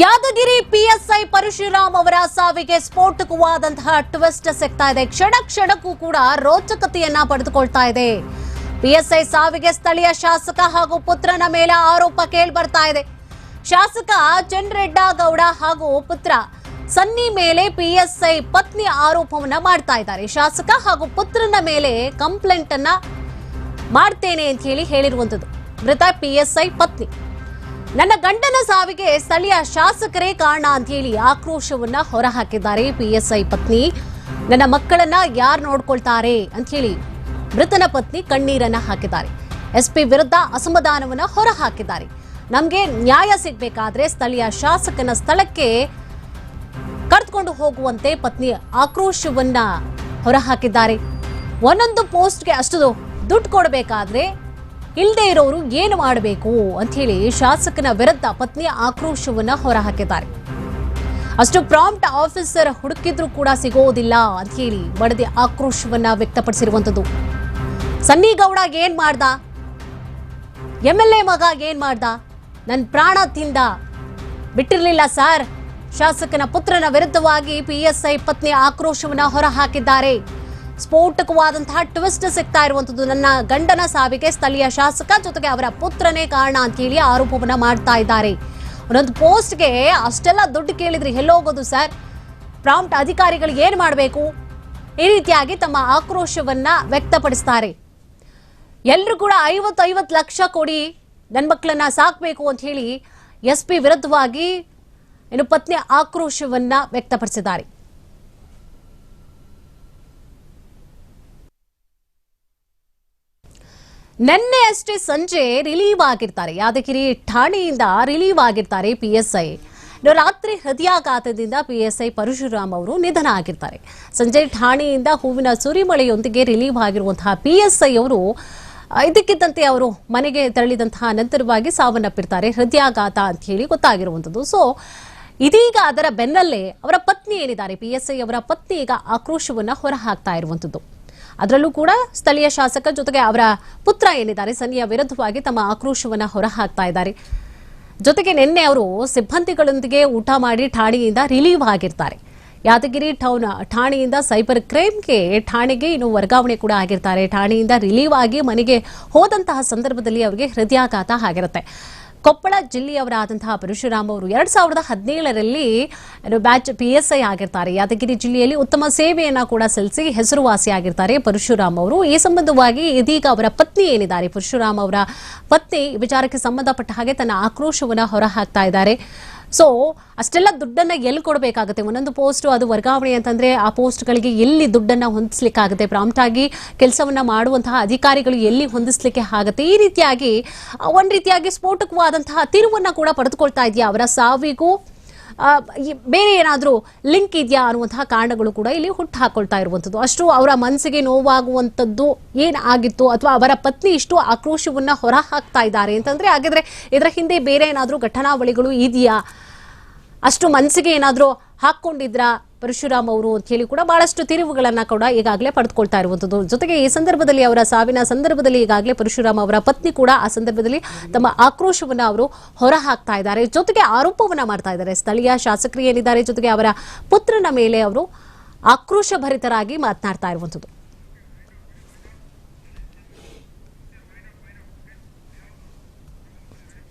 Yadgir PSI Parashuram ಅವರ ಸಾವಿಗೆ ಸ್ಫೋಟಕವಾದಂತಹ twist ಸಿಗ್ತಾ ಇದೆ. ಕ್ಷಣ ಕ್ಷಣಕ್ಕೂ ಕೂಡ ರೋಚಕತೆಯನ್ನ ಪಡೆದುಕೊಳ್ತಾ ಇದೆ. ಪಿಎಸ್ಐ ಸಾವಿಗೆ ಸ್ಥಳೀಯ ಶಾಸಕ ಹಾಗೂ ಪುತ್ರನ ಮೇಲೆ ಆರೋಪ ಕೇಳಿ ಬರ್ತಾ ಇದೆ. ಶಾಸಕ ಗೌಡ ಹಾಗೂ ಪುತ್ರ ಸನ್ನಿ ಮೇಲೆ ಪಿಎಸ್ಐ ಪತ್ನಿ ಆರೋಪವನ್ನ ಮಾಡ್ತಾ ಇದ್ದಾರೆ. ಶಾಸಕ ಹಾಗೂ ಪುತ್ರನ ಮೇಲೆ ಕಂಪ್ಲೇಂಟ್ ಅನ್ನ ಮಾಡ್ತೇನೆ ಅಂತ ಹೇಳಿ ಹೇಳಿರುವಂತದ್ದು ಮೃತ ಪಿಎಸ್ಐ ಪತ್ನಿ. ನನ್ನ ಗಂಡನ ಸಾವಿಗೆ ಸ್ಥಳೀಯ ಶಾಸಕರೇ ಕಾರಣ ಅಂತ ಹೇಳಿ ಆಕ್ರೋಶವನ್ನ ಹೊರಹಾಕಿದ್ದಾರೆ ಪಿಎಸ್ಐ ಪತ್ನಿ. ನನ್ನ ಮಕ್ಕಳನ್ನ ಯಾರು ನೋಡ್ಕೊಳ್ತಾರೆ ಅಂತ ಹೇಳಿ ಮೃತನ ಪತ್ನಿ ಕಣ್ಣೀರನ್ನ ಹಾಕಿದ್ದಾರೆ. ಎಸ್ಪಿ ವಿರುದ್ಧ ಅಸಮಾಧಾನವನ್ನ ಹೊರಹಾಕಿದ್ದಾರೆ. ನಮ್ಗೆ ನ್ಯಾಯ ಸಿಗ್ಬೇಕಾದ್ರೆ ಸ್ಥಳೀಯ ಶಾಸಕನ ಸ್ಥಳಕ್ಕೆ ಕರೆದುಕೊಂಡು ಹೋಗುವಂತೆ ಪತ್ನಿ ಆಕ್ರೋಶವನ್ನ ಹೊರಹಾಕಿದ್ದಾರೆ. ಒಂದೊಂದು ಪೋಸ್ಟ್ಗೆ ಅಷ್ಟು ದುಡ್ಡು ಕೊಡಬೇಕಾದ್ರೆ ಇಲ್ಲದೆ ಇರೋರು ಏನು ಮಾಡಬೇಕು ಅಂತ ಹೇಳಿ ಶಾಸಕನ ವಿರುದ್ಧ ಪತ್ನಿ ಆಕ್ರೋಶವನ್ನ ಹೊರಹಾಕಿದ್ದಾರೆ. ಅಷ್ಟು ಪ್ರಾಂಪ್ಟ್ ಆಫೀಸರ್ ಹುಡುಕಿದ್ರು ಕೂಡ ಸಿಗೋದಿಲ್ಲ ಅಂತ ಹೇಳಿ ಬಡದಿ ಆಕ್ರೋಶವನ್ನ ವ್ಯಕ್ತಪಡಿಸಿರುವಂತದ್ದು ಸನ್ನಿಗೌಡ ಏನ್ ಮಾಡ್ದ? ಎಂ ಎಲ್ ಎ ಮಗ ಏನ್ ಮಾಡ್ದ? ನನ್ನ ಪ್ರಾಣ ತಿಂದ. ಬಿಟ್ಟಿರಲಿಲ್ಲ ಸರ್. ಶಾಸಕನ ಪುತ್ರನ ವಿರುದ್ಧವಾಗಿ ಪಿಎಸ್ಐ ಪತ್ನಿ ಆಕ್ರೋಶವನ್ನ ಹೊರಹಾಕಿದ್ದಾರೆ. ಸ್ಫೋಟಕವಾದಂತಹ ಟ್ವಿಸ್ಟ್ ಸಿಗ್ತಾ ಇರುವಂತದ್ದು ನನ್ನ ಗಂಡನ ಸಾವಿಗೆ ಸ್ಥಳೀಯ ಶಾಸಕ ಜೊತೆಗೆ ಅವರ ಪುತ್ರನೇ ಕಾರಣ ಅಂತ ಹೇಳಿ ಆರೋಪವನ್ನ ಮಾಡ್ತಾ ಇದ್ದಾರೆ. ಒಂದೊಂದು ಪೋಸ್ಟ್ಗೆ ಅಷ್ಟೆಲ್ಲ ದುಡ್ಡು ಕೇಳಿದ್ರೆ ಎಲ್ಲೋಗೋದು ಸರ್? ಪ್ರಾಂಪ್ಟ್ ಅಧಿಕಾರಿಗಳು ಏನು ಮಾಡಬೇಕು? ಈ ರೀತಿಯಾಗಿ ತಮ್ಮ ಆಕ್ರೋಶವನ್ನ ವ್ಯಕ್ತಪಡಿಸ್ತಾರೆ. ಎಲ್ಲರೂ ಕೂಡ ಐವತ್ತು ಐವತ್ತು ಲಕ್ಷ ಕೊಡಿ ನನ್ನ ಮಕ್ಕಳನ್ನ ಸಾಕಬೇಕು ಅಂತ ಹೇಳಿ ಎಸ್ ಪಿ ವಿರುದ್ಧವಾಗಿ ಏನು ಪತ್ನಿ ಆಕ್ರೋಶವನ್ನ ವ್ಯಕ್ತಪಡಿಸಿದ್ದಾರೆ. ನಿನ್ನೆ ಅಷ್ಟೇ ಸಂಜೆ ರಿಲೀವ್ ಆಗಿರ್ತಾರೆ. ಯಾದಗಿರಿ ಠಾಣೆಯಿಂದ ರಿಲೀವ್ ಆಗಿರ್ತಾರೆ ಪಿ ಎಸ್ ಐ. ರಾತ್ರಿ ಹೃದಯಾಘಾತದಿಂದ ಪಿ ಎಸ್ ಐ ಪರಶುರಾಮ್ ಅವರು ನಿಧನ ಆಗಿರ್ತಾರೆ. ಸಂಜೆ ಠಾಣೆಯಿಂದ ಹೂವಿನ ಸುರಿಮಳೆಯೊಂದಿಗೆ ರಿಲೀವ್ ಆಗಿರುವಂತಹ ಪಿ ಎಸ್ ಐ ಅವರು ಇದಕ್ಕಿದ್ದಂತೆ ಅವರು ಮನೆಗೆ ತೆರಳಿದಂತಹ ನಂತರವಾಗಿ ಸಾವನ್ನಪ್ಪಿರ್ತಾರೆ. ಹೃದಯಾಘಾತ ಅಂತ ಹೇಳಿ ಗೊತ್ತಾಗಿರುವಂಥದ್ದು. ಸೊ ಇದೀಗ ಅದರ ಬೆನ್ನಲ್ಲೇ ಅವರ ಪತ್ನಿ ಏನಿದ್ದಾರೆ? ಪಿ ಎಸ್ ಐ ಅವರ ಪತ್ನಿ ಈಗ ಆಕ್ರೋಶವನ್ನು ಹೊರಹಾಕ್ತಾ ಇರುವಂಥದ್ದು. ಅದರಲ್ಲೂ ಕೂಡ ಸ್ಥಳೀಯ ಶಾಸಕ ಜೊತೆಗೆ ಅವರ ಪುತ್ರ ಏನಿದ್ದಾರೆ ಸನ್ನಿಯ ವಿರುದ್ಧವಾಗಿ ತಮ್ಮ ಆಕ್ರೋಶವನ್ನು ಹೊರಹಾಕ್ತಾ ಇದ್ದಾರೆ. ಜೊತೆಗೆ ನಿನ್ನೆ ಅವರು ಸಿಬ್ಬಂದಿಗಳೊಂದಿಗೆ ಊಟ ಮಾಡಿ ಠಾಣೆಯಿಂದ ರಿಲೀವ್ ಆಗಿರ್ತಾರೆ. ಯಾದಗಿರಿ ಟೌನ್, ಠಾಣೆಯಿಂದ ಸೈಬರ್ ಕ್ರೈಮ್ಗೆ ಠಾಣೆಗೆ ಇನ್ನು ವರ್ಗಾವಣೆ ಕೂಡ ಆಗಿರ್ತಾರೆ. ಠಾಣೆಯಿಂದ ರಿಲೀವ್ ಆಗಿ ಮನೆಗೆ ಹೋದಂತಹ ಸಂದರ್ಭದಲ್ಲಿ ಅವರಿಗೆ ಹೃದಯಾಘಾತ ಆಗಿರುತ್ತೆ. ಕೊಪ್ಪಳ ಜಿಲ್ಲೆಯವರಾದಂತಹ ಪರಶುರಾಮ್ ಅವರು ಎರಡ್ ಸಾವಿರದ ಹದಿನೇಳರಲ್ಲಿ ಬ್ಯಾಚ್ ಪಿ ಎಸ್ ಐ ಆಗಿರ್ತಾರೆ. ಯಾದಗಿರಿ ಜಿಲ್ಲೆಯಲ್ಲಿ ಉತ್ತಮ ಸೇವೆಯನ್ನ ಕೂಡ ಸಲ್ಲಿಸಿ ಹೆಸರುವಾಸಿಯಾಗಿರ್ತಾರೆ ಪರಶುರಾಮ್ ಅವರು. ಈ ಸಂಬಂಧವಾಗಿ ಇದೀಗ ಅವರ ಪತ್ನಿ ಏನಿದ್ದಾರೆ? ಪರಶುರಾಮ್ ಅವರ ಪತ್ನಿ ವಿಚಾರಕ್ಕೆ ಸಂಬಂಧಪಟ್ಟ ಹಾಗೆ ತನ್ನ ಆಕ್ರೋಶವನ್ನು ಹೊರಹಾಕ್ತಾ ಇದ್ದಾರೆ. ಸೊ ಅಷ್ಟೆಲ್ಲ ದುಡ್ಡನ್ನ ಎಲ್ಲಿ ಕೊಡಬೇಕಾಗುತ್ತೆ? ಒಂದೊಂದು ಪೋಸ್ಟ್ ಅದು ವರ್ಗಾವಣೆ ಅಂತಂದ್ರೆ ಆ ಪೋಸ್ಟ್ಗಳಿಗೆ ಎಲ್ಲಿ ದುಡ್ಡನ್ನ ಹೊಂದಿಸ್ಲಿಕ್ಕಾಗುತ್ತೆ? ಪ್ರಾಂಪ್ಟ್ ಆಗಿ ಕೆಲಸವನ್ನ ಮಾಡುವಂತಹ ಅಧಿಕಾರಿಗಳು ಎಲ್ಲಿ ಹೊಂದಿಸ್ಲಿಕ್ಕೆ ಆಗುತ್ತೆ? ಈ ರೀತಿಯಾಗಿ ಒಂದ್ ರೀತಿಯಾಗಿ ಸ್ಫೋಟಕವಾದಂತಹ ತಿರುವನ್ನ ಕೂಡ ಪಡೆದುಕೊಳ್ತಾ ಇದೆಯಾ ಅವರ ಸಾವಿಗೂ? ಬೇರೆ ಏನಾದರೂ ಲಿಂಕ್ ಇದೆಯಾ ಅನ್ನುವಂತಹ ಕಾರಣಗಳು ಕೂಡ ಇಲ್ಲಿ ಹುಟ್ಟು ಹಾಕೊಳ್ತಾ ಇರುವಂಥದ್ದು. ಅಷ್ಟು ಅವರ ಮನಸ್ಸಿಗೆ ನೋವಾಗುವಂಥದ್ದು ಏನು ಆಗಿತ್ತು ಅಥವಾ ಅವರ ಪತ್ನಿ ಇಷ್ಟು ಆಕ್ರೋಶವನ್ನು ಹೊರ ಹಾಕ್ತಾ ಇದ್ದಾರೆ ಅಂತಂದರೆ, ಹಾಗಿದ್ರೆ ಇದರ ಹಿಂದೆ ಬೇರೆ ಏನಾದರೂ ಘಟನಾವಳಿಗಳು ಇದೆಯಾ? ಅಷ್ಟು ಮನಸ್ಸಿಗೆ ಏನಾದರೂ ಹಾಕ್ಕೊಂಡಿದ್ರಾ? ಪರಶುರಾಮ್ ಅವರು ಅಂತ ಹೇಳಿ ಕೂಡ ಬಹಳಷ್ಟು ತಿರುವುಗಳನ್ನ ಕೂಡ ಈಗಾಗಲೇ ಪಡೆದುಕೊಳ್ತಾ ಇರುವಂಥದ್ದು ಜೊತೆಗೆ ಈ ಸಂದರ್ಭದಲ್ಲಿ ಅವರ ಸಾವಿನ ಸಂದರ್ಭದಲ್ಲಿ ಈಗಾಗಲೇ ಪರಶುರಾಮ್ ಅವರ ಪತ್ನಿ ಕೂಡ ಆ ಸಂದರ್ಭದಲ್ಲಿ ತಮ್ಮ ಆಕ್ರೋಶವನ್ನ ಅವರು ಹೊರ ಹಾಕ್ತಾ ಇದ್ದಾರೆ. ಜೊತೆಗೆ ಆರೋಪವನ್ನ ಮಾಡ್ತಾ ಇದ್ದಾರೆ. ಸ್ಥಳೀಯ ಶಾಸಕರು ಏನಿದ್ದಾರೆ? ಜೊತೆಗೆ ಅವರ ಪುತ್ರನ ಮೇಲೆ ಅವರು ಆಕ್ರೋಶ ಭರಿತರಾಗಿ ಮಾತನಾಡ್ತಾ ಇರುವಂಥದ್ದು